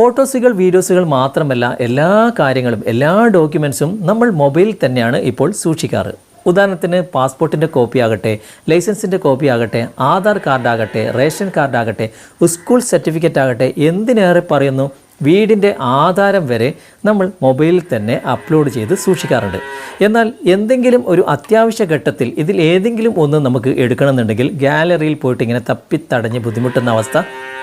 ഫോട്ടോസുകൾ വീഡിയോസുകൾ മാത്രമല്ല എല്ലാ കാര്യങ്ങളും എല്ലാ ഡോക്യുമെൻസും നമ്മൾ മൊബൈലിൽ തന്നെയാണ് ഇപ്പോൾ സൂക്ഷിക്കാറ്. ഉദാഹരണത്തിന് പാസ്പോർട്ടിന്റെ കോപ്പി ആകട്ടെ ലൈസൻസിന്റെ കോപ്പി ആകട്ടെ ആധാർ കാർഡ് ആകട്ടെ റേഷൻ കാർഡ് ആകട്ടെ സ്കൂൾ സർട്ടിഫിക്കറ്റ് ആകട്ടെ എന്തിനേറെ പറയുന്നു വീടിന്റെ ആധാരം വരെ നമ്മൾ മൊബൈലിൽ തന്നെ അപ്ലോഡ് ചെയ്ത് സൂക്ഷിക്കാറുണ്ട്. എന്നാൽ എന്തെങ്കിലും ഒരു അത്യാവശ്യ ഘട്ടത്തിൽ ഇതിൽ ഏതെങ്കിലും ഒന്ന് നമുക്ക് എടുക്കണമെന്നുണ്ടെങ്കിൽ ഗാലറിയിൽ പോയിട്ട് ഇങ്ങനെ തപ്പിത്തടഞ്ഞ് ബുദ്ധിമുട്ടുന്ന അവസ്ഥ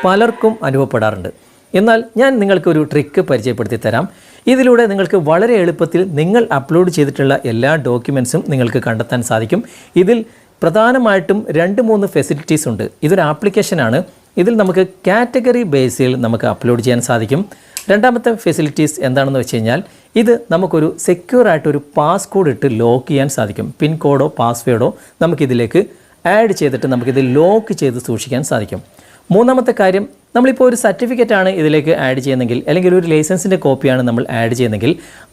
പലർക്കും അനുഭവപ്പെടാറുണ്ട്. എന്നാൽ ഞാൻ നിങ്ങൾക്ക് ഒരു ട്രിക്ക് പരിചയപ്പെടുത്തി തരാം. ഇതിലൂടെ നിങ്ങൾക്ക് വളരെ എളുപ്പത്തിൽ നിങ്ങൾ അപ്ലോഡ് ചെയ്തിട്ടുള്ള എല്ലാ ഡോക്യുമെൻസും നിങ്ങൾക്ക് കണ്ടെത്താൻ സാധിക്കും. ഇതിൽ പ്രധാനമായിട്ടും രണ്ട് മൂന്ന് ഫെസിലിറ്റീസ് ഉണ്ട്. ഇതൊരു ആപ്ലിക്കേഷനാണ് ഇതിൽ നമുക്ക് കാറ്റഗറി ബേസിൽ നമുക്ക് അപ്ലോഡ് ചെയ്യാൻ സാധിക്കും. രണ്ടാമത്തെ ഫെസിലിറ്റീസ് എന്താണെന്ന് വെച്ച് കഴിഞ്ഞാൽ ഇത് നമുക്കൊരു സെക്യൂർ ആയിട്ട് ഒരു പാസ് കോഡ് ഇട്ട് ലോക്ക് ചെയ്യാൻ സാധിക്കും. പിൻ കോഡോ പാസ്വേഡോ നമുക്കിതിലേക്ക് ആഡ് ചെയ്തിട്ട് നമുക്കിത് ലോക്ക് ചെയ്ത് സൂക്ഷിക്കാൻ സാധിക്കും. മൂന്നാമത്തെ കാര്യം നമ്മളിപ്പോൾ ഒരു സർട്ടിഫിക്കറ്റാണ് ഇതിലേക്ക് ആഡ് ചെയ്യുന്നതെങ്കിൽ അല്ലെങ്കിൽ ഒരു ലൈസൻസിന്റെ കോപ്പിയാണ് നമ്മൾ ആഡ് ചെയ്യുന്നതെങ്കിൽ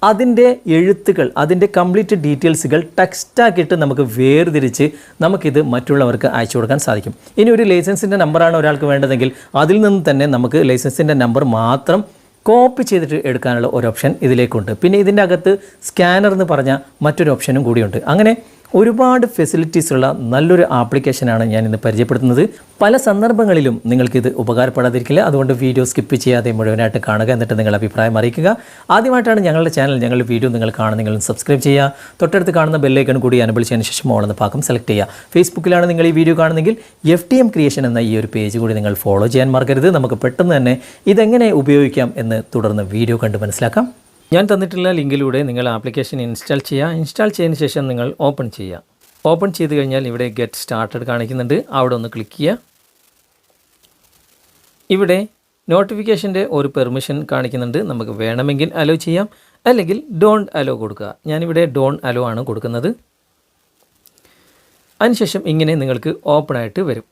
അതിന്റെ എഴുത്തുകൾ അതിന്റെ കംപ്ലീറ്റ് ഡീറ്റെയിൽസുകൾ ടെക്സ്റ്റാക്കിയിട്ട് നമുക്ക് വേർതിരിച്ച് നമുക്കിത് മറ്റുള്ളവർക്ക് അയച്ചു കൊടുക്കാൻ സാധിക്കും. ഇനി ഒരു ലൈസൻസിന്റെ നമ്പറാണ് ഒരാൾക്ക് വേണ്ടതെങ്കിൽ അതിൽ നിന്ന് തന്നെ നമുക്ക് ലൈസൻസിന്റെ നമ്പർ മാത്രം കോപ്പി ചെയ്തിട്ട് എടുക്കാനുള്ള ഒരു ഓപ്ഷൻ ഇതിലേക്കുണ്ട്. പിന്നെ ഇതിന്റെ അകത്ത് സ്കാനർ എന്ന് പറഞ്ഞ മറ്റൊരു ഓപ്ഷനും കൂടിയുണ്ട്. അങ്ങനെ ഒരുപാട് ഫെസിലിറ്റീസ് ഉള്ള നല്ലൊരു ആപ്ലിക്കേഷനാണ് ഞാൻ ഇന്ന് പരിചയപ്പെടുത്തുന്നത്. പല സന്ദർഭങ്ങളിലും നിങ്ങൾക്കിത് ഉപകാരപ്പെടാതിരിക്കില്ല. അതുകൊണ്ട് വീഡിയോ സ്കിപ്പ് ചെയ്യാതെ മുഴുവനായിട്ട് കാണുക എന്നിട്ട് നിങ്ങളുടെ അഭിപ്രായം അറിയിക്കുക. ആദ്യമായിട്ടാണ് ഞങ്ങളുടെ ചാനൽ ഞങ്ങളുടെ വീഡിയോ നിങ്ങൾ കാണുന്നെങ്കിലും സബ്സ്ക്രൈബ് ചെയ്യുക. തൊട്ടടുത്ത് കാണുന്ന ബെല്ലൈക്കൺ കൂടി അനുബലിച്ചതിന് ശേഷം ഓണെന്ന് പാകം സെലക്ട് ചെയ്യുക. ഫേസ്ബുക്കിലാണ് നിങ്ങൾ ഈ വീഡിയോ കാണുന്നെങ്കിൽ എഫ് ടി എം ക്രിയേഷൻ എന്ന ഈ ഒരു പേജ് കൂടി നിങ്ങൾ ഫോളോ ചെയ്യാൻ മറക്കരുത്. നമുക്ക് പെട്ടെന്ന് തന്നെ ഇതെങ്ങനെ ഉപയോഗിക്കാം എന്ന് തുടർന്ന് വീഡിയോ കണ്ട് മനസ്സിലാക്കാം. ഞാൻ തന്നിട്ടുള്ള ലിങ്കിലൂടെ നിങ്ങൾ ആപ്ലിക്കേഷൻ ഇൻസ്റ്റാൾ ചെയ്യുക. ഇൻസ്റ്റാൾ ചെയ്തതിന് ശേഷം നിങ്ങൾ ഓപ്പൺ ചെയ്യുക. ഓപ്പൺ ചെയ്ത് കഴിഞ്ഞാൽ ഇവിടെ ഗെറ്റ് സ്റ്റാർട്ടഡ് കാണിക്കുന്നുണ്ട്. അവിടെ ഒന്ന് ക്ലിക്ക് ചെയ്യുക. ഇവിടെ നോട്ടിഫിക്കേഷന്റെ ഒരു പെർമിഷൻ കാണിക്കുന്നുണ്ട്. നമുക്ക് വേണമെങ്കിൽ അലോ ചെയ്യാം. അല്ലെങ്കിൽ ഡോണ്ട് അലോ കൊടുക്കുക. ഞാനിവിടെ ഡോണ്ട് അലോ ആണ് കൊടുക്കുന്നത്. അതിനുശേഷം ഇങ്ങനെ നിങ്ങൾക്ക് ഓപ്പൺ ആയിട്ട് വരും.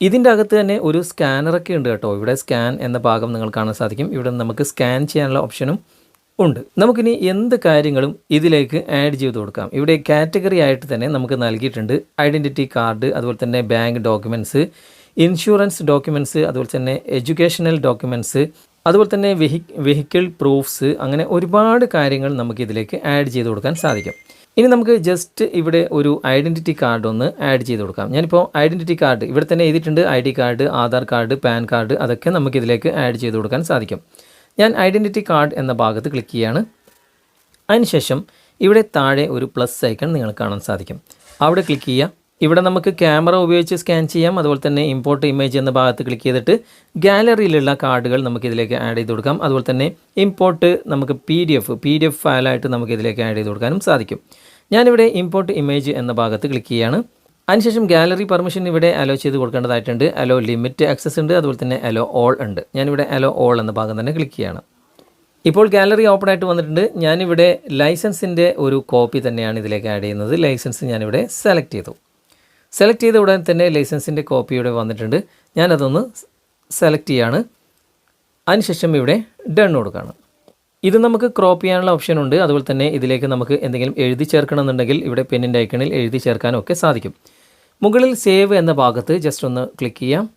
ഇതിന്റെ അകത്ത് തന്നെ ഒരു സ്കാനറൊക്കെ ഉണ്ട് കേട്ടോ. ഇവിടെ സ്കാൻ എന്ന ഭാഗം നിങ്ങൾ കാണാൻ സാധിക്കും. ഇവിടെ നമുക്ക് സ്കാൻ ചെയ്യാനുള്ള ഓപ്ഷനും ഉണ്ട്. നമുക്കിനി എന്ത് കാര്യങ്ങളും ഇതിലേക്ക് ആഡ് ചെയ്ത് കൊടുക്കാം. ഇവിടെ കാറ്റഗറി ആയിട്ട് തന്നെ നമുക്ക് നൽകിയിട്ടുണ്ട് ഐഡന്റിറ്റി കാർഡ് അതുപോലെ തന്നെ ബാങ്ക് ഡോക്യുമെന്റ്സ് ഇൻഷുറൻസ് ഡോക്യുമെന്റ്സ് അതുപോലെ തന്നെ എഡ്യൂക്കേഷണൽ ഡോക്യുമെന്റ്സ് അതുപോലെ തന്നെ വെഹി വെഹിക്കിൾ പ്രൂഫ്സ് അങ്ങനെ ഒരുപാട് കാര്യങ്ങൾ നമുക്ക് ഇതിലേക്ക് ആഡ് ചെയ്ത് കൊടുക്കാൻ സാധിക്കും. ഇനി നമുക്ക് ജസ്റ്റ് ഇവിടെ ഒരു ഐഡന്റിറ്റി കാർഡ് ഒന്ന് ആഡ് ചെയ്ത് കൊടുക്കാം. ഞാനിപ്പോൾ ഐഡന്റിറ്റി കാർഡ് ഇവിടെ തന്നെ എഴുതിയിട്ടുണ്ട് I D card Aadhaar card PAN card അതൊക്കെ നമുക്ക് ഇതിലേക്ക് ആഡ് ചെയ്ത് കൊടുക്കാൻ സാധിക്കും. ഞാൻ ഐഡന്റിറ്റി കാർഡ് എന്ന ഭാഗത്ത് ക്ലിക്ക് ചെയ്യാണ്. അതിനുശേഷം ഇവിടെ താഴെ ഒരു പ്ലസ് ഐക്കൺ നിങ്ങൾ കാണാൻ സാധിക്കും. അവിടെ ക്ലിക്ക് ചെയ്യുക. ഇവിടെ നമുക്ക് ക്യാമറ ഉപയോഗിച്ച് സ്കാൻ ചെയ്യാം. അതുപോലെ തന്നെ ഇമ്പോർട്ട് ഇമേജ് എന്ന ഭാഗത്ത് ക്ലിക്ക് ചെയ്തിട്ട് ഗാലറിയിലുള്ള കാർഡുകൾ നമുക്ക് ഇതിലേക്ക് ആഡ് ചെയ്ത് കൊടുക്കാം. അതുപോലെ തന്നെ ഇമ്പോർട്ട് നമുക്ക് P D F P D F ഫയലായിട്ട് നമുക്ക് ഇതിലേക്ക് ആഡ് ചെയ്ത് കൊടുക്കാനും സാധിക്കും. ഞാനിവിടെ ഇമ്പോർട്ട് ഇമേജ് എന്ന ഭാഗത്ത് ക്ലിക്ക് ചെയ്യാണ്. അതിനുശേഷം ഗാലറി പെർമിഷൻ ഇവിടെ അലോ ചെയ്ത് കൊടുക്കേണ്ടതായിട്ടുണ്ട്. അലോ ലിമിറ്റ് ആക്സസ് ഉണ്ട്. അതുപോലെ തന്നെ അലോ ഓൾ ഉണ്ട്. ഞാനിവിടെ അലോ ഓൾ എന്ന ഭാഗം തന്നെ ക്ലിക്ക് ചെയ്യണം. ഇപ്പോൾ ഗാലറി ഓപ്പൺ ആയിട്ട് വന്നിട്ടുണ്ട്. ഞാനിവിടെ ലൈസൻസിന്റെ ഒരു കോപ്പി തന്നെയാണ് ഇതിലേക്ക് ആഡ് ചെയ്യുന്നത്. ലൈസൻസ് ഞാനിവിടെ സെലക്ട് ചെയ്തു. സെലക്ട് ചെയ്ത ഉടനെ തന്നെ ലൈസൻസിന്റെ കോപ്പി ഇവിടെ വന്നിട്ടുണ്ട്. ഞാനതൊന്ന് സെലക്ട് ചെയ്യാണ്. അതിനുശേഷം ഇവിടെ ഡൺ കൊടുക്കുകയാണ്. ഇത് നമുക്ക് ക്രോപ്പ് ചെയ്യാനുള്ള ഓപ്ഷൻ ഉണ്ട്. അതുപോലെ തന്നെ ഇതിലേക്ക് നമുക്ക് എന്തെങ്കിലും എഴുതി ചേർക്കണമെന്നുണ്ടെങ്കിൽ ഇവിടെ പെന്നിന്റെ ഐക്കണിൽ എഴുതി ചേർക്കാനൊക്കെ സാധിക്കും. മുകളിൽ സേവ് എന്ന ഭാഗത്ത് ജസ്റ്റ് ഒന്ന് ക്ലിക്ക് ചെയ്യാം.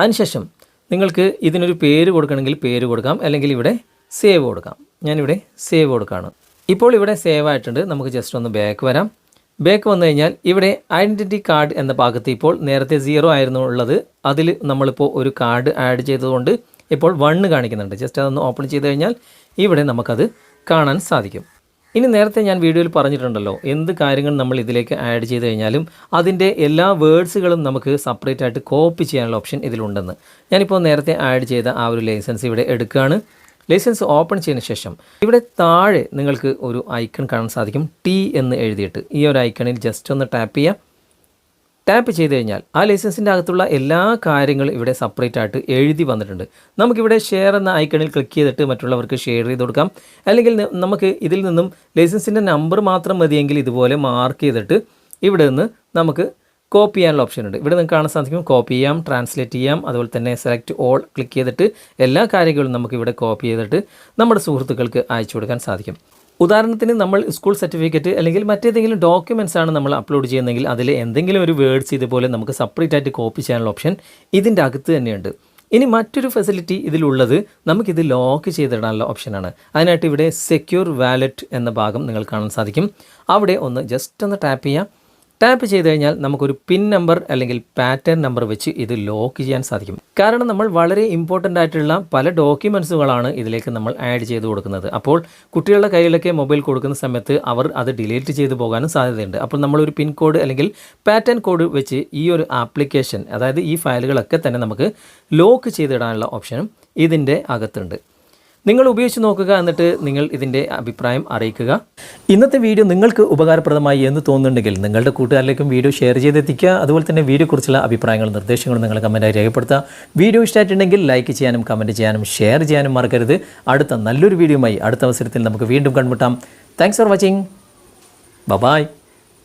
അതിനുശേഷം നിങ്ങൾക്ക് ഇതിനൊരു പേര് കൊടുക്കണമെങ്കിൽ പേര് കൊടുക്കാം. അല്ലെങ്കിൽ ഇവിടെ സേവ് കൊടുക്കാം. ഞാനിവിടെ സേവ് കൊടുക്കുകയാണ് ഇപ്പോൾ ഇവിടെ സേവ് ആയിട്ടുണ്ട്. നമുക്ക് ജസ്റ്റ് ഒന്ന് ബാക്ക് വരാം. ബാക്ക് വന്നു കഴിഞ്ഞാൽ ഇവിടെ ഐഡന്റിറ്റി കാർഡ് എന്ന ഭാഗത്ത് ഇപ്പോൾ നേരത്തെ സീറോ ആയിരുന്നു ഉള്ളത്. അതിൽ നമ്മളിപ്പോൾ ഒരു കാർഡ് ആഡ് ചെയ്തതുകൊണ്ട് ഇപ്പോൾ വണ്ണ് കാണിക്കുന്നുണ്ട്. ജസ്റ്റ് അതൊന്ന് ഓപ്പൺ ചെയ്ത് കഴിഞ്ഞാൽ ഇവിടെ നമുക്കത് കാണാൻ സാധിക്കും. ഇനി നേരത്തെ ഞാൻ വീഡിയോയിൽ പറഞ്ഞിട്ടുണ്ടല്ലോ എന്ത് കാര്യങ്ങൾ നമ്മൾ ഇതിലേക്ക് ആഡ് ചെയ്ത് കഴിഞ്ഞാലും അതിന്റെ എല്ലാ വേർഡ്സുകളും നമുക്ക് സെപ്പറേറ്റ് ആയിട്ട് കോപ്പി ചെയ്യാനുള്ള ഓപ്ഷൻ ഇതിലുണ്ടെന്ന്. ഞാനിപ്പോൾ നേരത്തെ ആഡ് ചെയ്ത ആ ഒരു ലൈസൻസ് ഇവിടെ എടുക്കുകയാണ്. ലൈസൻസ് ഓപ്പൺ ചെയ്തതിന് ശേഷം ഇവിടെ താഴെ നിങ്ങൾക്ക് ഒരു ഐക്കൺ കാണാൻ സാധിക്കും ടി എന്ന് എഴുതിയിട്ട്. ഈ ഒരു ഐക്കണിൽ ജസ്റ്റ് ഒന്ന് ടാപ്പ് ചെയ്യുക ടാപ്പ് ചെയ്ത് കഴിഞ്ഞാൽ ആ ലൈസൻസിന്റെ അകത്തുള്ള എല്ലാ കാര്യങ്ങളും ഇവിടെ സെപ്പറേറ്റ് ആയിട്ട് എഴുതി വന്നിട്ടുണ്ട്. നമുക്കിവിടെ ഷെയർ എന്ന ഐക്കണിൽ ക്ലിക്ക് ചെയ്തിട്ട് മറ്റുള്ളവർക്ക് ഷെയർ ചെയ്ത് കൊടുക്കാം. അല്ലെങ്കിൽ നമുക്ക് ഇതിൽ നിന്നും ലൈസൻസിന്റെ നമ്പർ മാത്രം മതിയെങ്കിൽ ഇതുപോലെ മാർക്ക് ചെയ്തിട്ട് ഇവിടെ നിന്ന് നമുക്ക് കോപ്പി ചെയ്യാനുള്ള ഓപ്ഷൻ ഉണ്ട്. ഇവിടെ നിങ്ങൾക്ക് കാണാൻ സാധിക്കും കോപ്പി ചെയ്യാം ട്രാൻസ്ലേറ്റ് ചെയ്യാം അതുപോലെ തന്നെ സെലക്ട് ഓൾ ക്ലിക്ക് ചെയ്തിട്ട് എല്ലാ കാര്യങ്ങളും നമുക്ക് ഇവിടെ കോപ്പി ചെയ്തിട്ട് നമ്മുടെ സുഹൃത്തുക്കൾക്ക് അയച്ചു കൊടുക്കാൻ സാധിക്കും. ഉദാഹരണത്തിന് നമ്മൾ സ്കൂൾ സർട്ടിഫിക്കറ്റ് അല്ലെങ്കിൽ മറ്റേതെങ്കിലും ഡോക്യുമെന്റ്സ് ആണ് നമ്മൾ അപ്ലോഡ് ചെയ്യുന്നതെങ്കിൽ അതിൽ എന്തെങ്കിലും ഒരു വേർഡ്സ് ഇതുപോലെ നമുക്ക് സെപ്പറേറ്റ് ആയിട്ട് കോപ്പി ചെയ്യാനുള്ള ഓപ്ഷൻ ഇതിന്റെ അകത്ത് തന്നെയുണ്ട്. ഇനി മറ്റൊരു ഫെസിലിറ്റി ഇതിലുള്ളത് നമുക്കിത് ലോക്ക് ചെയ്തിടാനുള്ള ഓപ്ഷനാണ് അതിനായിട്ട് ഇവിടെ സെക്യൂർ വാലറ്റ് എന്ന ഭാഗം നിങ്ങൾ കാണാൻ സാധിക്കും. അവിടെ ഒന്ന് ജസ്റ്റ് ഒന്ന് ടാപ്പ് ചെയ്യാം. ടാപ്പ് ചെയ്ത് കഴിഞ്ഞാൽ നമുക്കൊരു പിൻ നമ്പർ അല്ലെങ്കിൽ പാറ്റേൺ നമ്പർ വെച്ച് ഇത് ലോക്ക് ചെയ്യാൻ സാധിക്കും. കാരണം നമ്മൾ വളരെ ഇമ്പോർട്ടന്റ് ആയിട്ടുള്ള പല ഡോക്യുമെൻസുകളാണ് ഇതിലേക്ക് നമ്മൾ ആഡ് ചെയ്ത് കൊടുക്കുന്നത്. അപ്പോൾ കുട്ടികളുടെ കയ്യിലൊക്കെ മൊബൈൽ കൊടുക്കുന്ന സമയത്ത് അവർ അത് ഡിലീറ്റ് ചെയ്തു പോകാനും സാധ്യതയുണ്ട്. അപ്പോൾ നമ്മളൊരു പിൻ കോഡ് അല്ലെങ്കിൽ പാറ്റേൺ കോഡ് വെച്ച് ഈ ഒരു ആപ്ലിക്കേഷൻ അതായത് ഈ ഫയലുകളൊക്കെ തന്നെ നമുക്ക് ലോക്ക് ചെയ്തിടാനുള്ള ഓപ്ഷനും ഇതിന്റെ അകത്തുണ്ട്. നിങ്ങൾ ഉപയോഗിച്ച് നോക്കുക എന്നിട്ട് നിങ്ങൾ ഇതിന്റെ അഭിപ്രായം അറിയിക്കുക. ഇന്നത്തെ വീഡിയോ നിങ്ങൾക്ക് ഉപകാരപ്രദമായി എന്ന് തോന്നുന്നുണ്ടെങ്കിൽ നിങ്ങളുടെ കൂട്ടുകാരിലേക്കും വീഡിയോ ഷെയർ ചെയ്തെത്തിക്കുക. അതുപോലെ തന്നെ വീഡിയോക്കുറിച്ചുള്ള അഭിപ്രായങ്ങളും നിർദ്ദേശങ്ങളും നിങ്ങൾ കമന്റായി രേഖപ്പെടുത്തുക. വീഡിയോ ഇഷ്ടമായിട്ടുണ്ടെങ്കിൽ ലൈക്ക് ചെയ്യാനും കമന്റ് ചെയ്യാനും ഷെയർ ചെയ്യാനും മറക്കരുത്. അടുത്ത നല്ലൊരു വീഡിയോയുമായി അടുത്ത അവസരത്തിൽ നമുക്ക് വീണ്ടും കണ്ടുമുട്ടാം. Thanks for watching bye